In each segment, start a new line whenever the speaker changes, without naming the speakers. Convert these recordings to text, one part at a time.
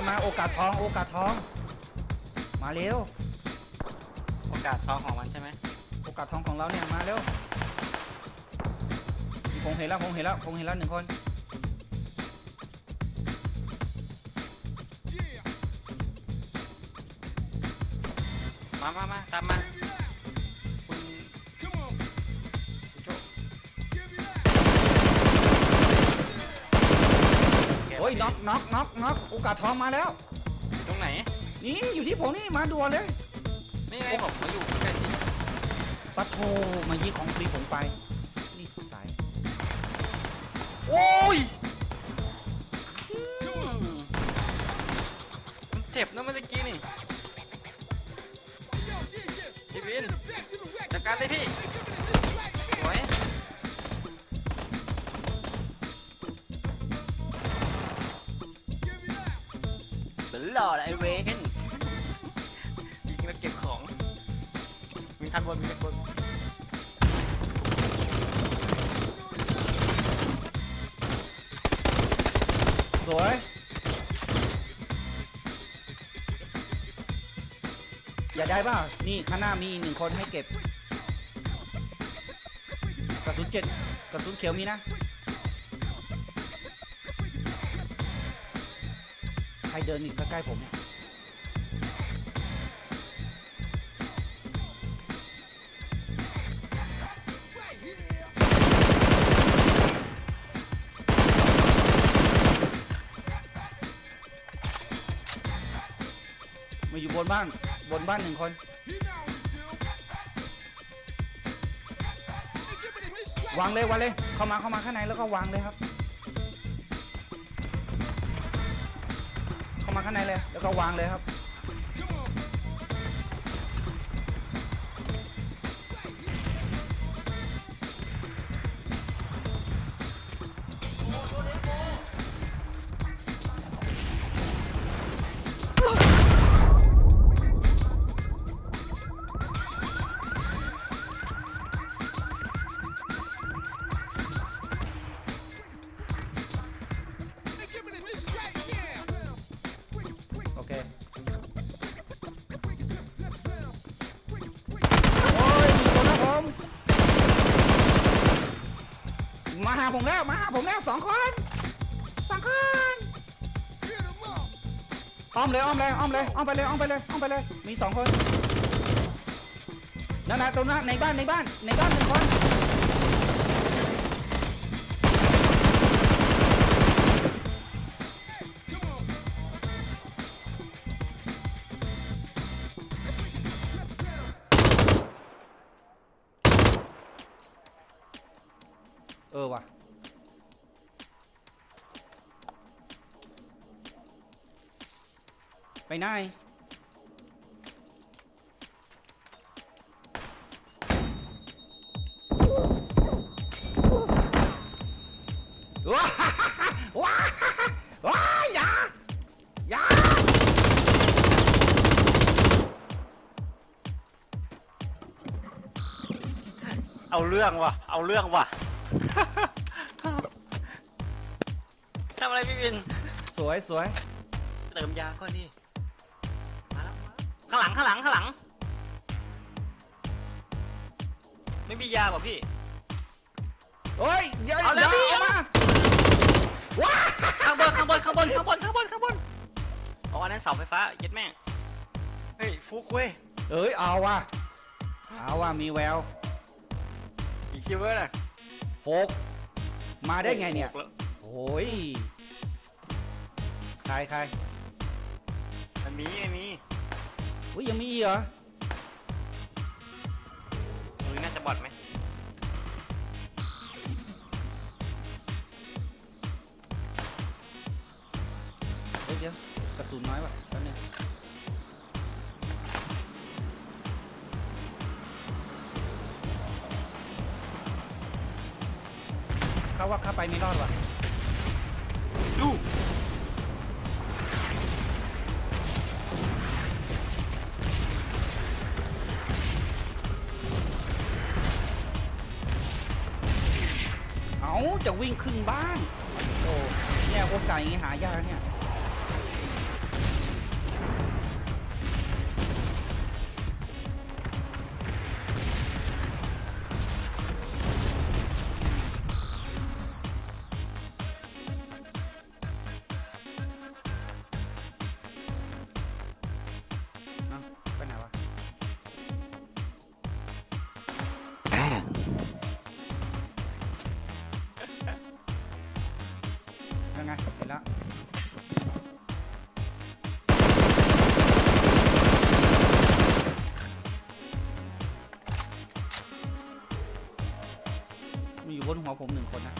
มามาโอกาสทองโอกาสทอง มาเร็ว
โอกาสทองของมันใช่ไหม
โอกาสทองของเราเนี่ยมาเร็วผมเห็นแล้วผมเห็นแล้วผมเห็นแล้วหนึ่งคน
มามามาตามมา
ยน็อกน็อกน็อกน็อกโอกาสทองมาแล้ว
อยู่ตรงไหน
นี่อยู่ที่ผมนี่มาด่วนเลย
นี่ไงผมมาอยู่ใกล้ที่
ปัดโทมายีของฟรีผมไป นี่สาย
โอ้ยมันเจ็บนะเมื่อกี้นี่พี่วินจัดการเลยพี่ หล่อละไอเวนยิงแล้วเก็บของมีทันบนมีทันบน
สวยอย่าได้ป่ะนี่ข้างหน้ามีหนึ่งคนให้เก็บกระสุนเจ็ดกระสุนเขียวมีนะ ใครเดินอีกใกล้ๆผมเนี่ยมาอยู่บนบ้าน บนบ้านหนึ่งคน วางเลยวางเลย เข้ามาเข้ามาข้างในแล้วก็วางเลยครับ มาข้างในเลย แล้วก็วางเลยครับ ผมแล้วมาหาผมแล้วสองคนสองคนอ้อมเลยอ้อมเลยอ้อมเลยอ้อมไปเลยอ้อมไปเลยอ้อมไปเลยมีสองคนนั่นนะตรงนั้นในบ้านในบ้านในบ้านหนึ่งคนเออว่ะ ไปไหนว้าว้าว้าอย่าอย่า
เอาเรื่องว่ะ เอาเรื่องว่ะ ทำอะไรพี่วิน
สวยสวย
เติมยาก่อนดิมาแล้ว ข้างหลังข้างหลังข้างหลัง ไม่มียาป่ะพี่
โอ้ยอย่า
เอา
อ
แล้ว
ย่า
พี่
เอามาว้า
ข้างบนข้างบนข้างบนข้างบนข้างบนข้างบนอ๋ออันนั้นเสาไฟฟ้าเย็ดแม่งเฮ้ยฟุกเว้ย
เอ้ยเอาว่ะเอาว่ะมีแวว
กี่คิวเวอร์น่ะ
หกมาได้ไงเนี่ย
หกแล้ว
โอ้ยใครใคร
มันมีไม่มี
อุ้ยยังมีอีกเหรอ
หรือน่าจะบอดไหม
เฮ้ยเดี๋ยวกระสุนน้อยว่ะแป๊บนึงเขาว่าเข้าไปไม่รอดว่ะ
ดู
เอาจะวิ่งครึ่งบ้าน โอ้เนี่ยโอกาสอย่างงี้หายากเนี่ย ไงเห็นแล้วมีอยู่บนหัวผมหนึ่งคนนะ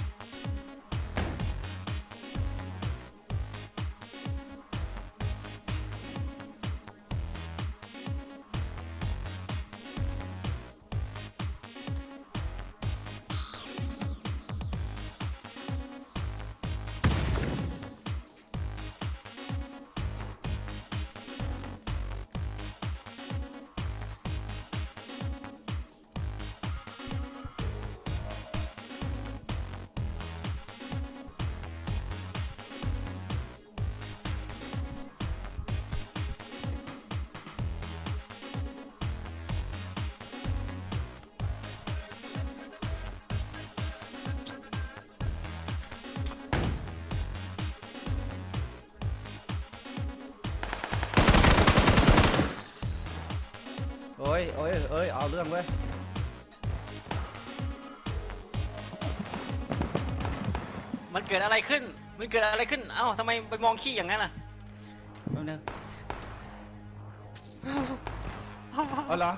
ยโอ้ยเอ้ยเอาเรื่องเว้ย
มันเกิดอะไรขึ้น มันเกิดอะไรขึ้น เอ้าทำไมไปมองขี้อย่างนั้นล่ะ
แป๊บนึงเอาเหรอ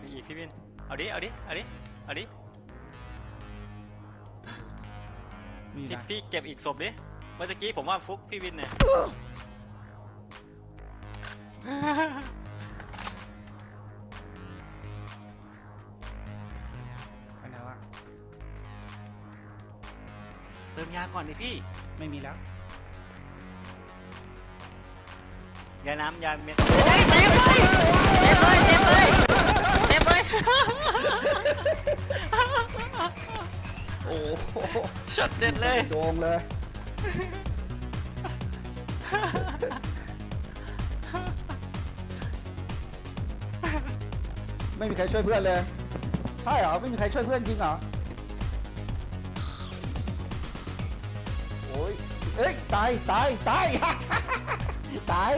มีอีกพี่วิน เอาดิ เอาดิ เอาดิ เอาดิ
มี
พี่
นะ
พี่เก็บอีกศพดิ เมื่อกี้ผมว่าฟุกพี่วินเนี่ย
ไปไหนวะ
เติมยาก่อนดิพี่
ไม่มีแล้ว
ยาน้ำยาเม็ดเฮ้ยเต็มเลยเต็มเลยเต็มเลยเต็มเลย
โอ้โห
ช็อตเด็ดเลย
โดงเลย ไม่มีใครช่วยเพื่อนเลย ใช่เหรอ ไม่มีใครช่วยเพื่อนจริงเหรอ โอ้ยเอ้ย ตาย ตาย ตาย ตาย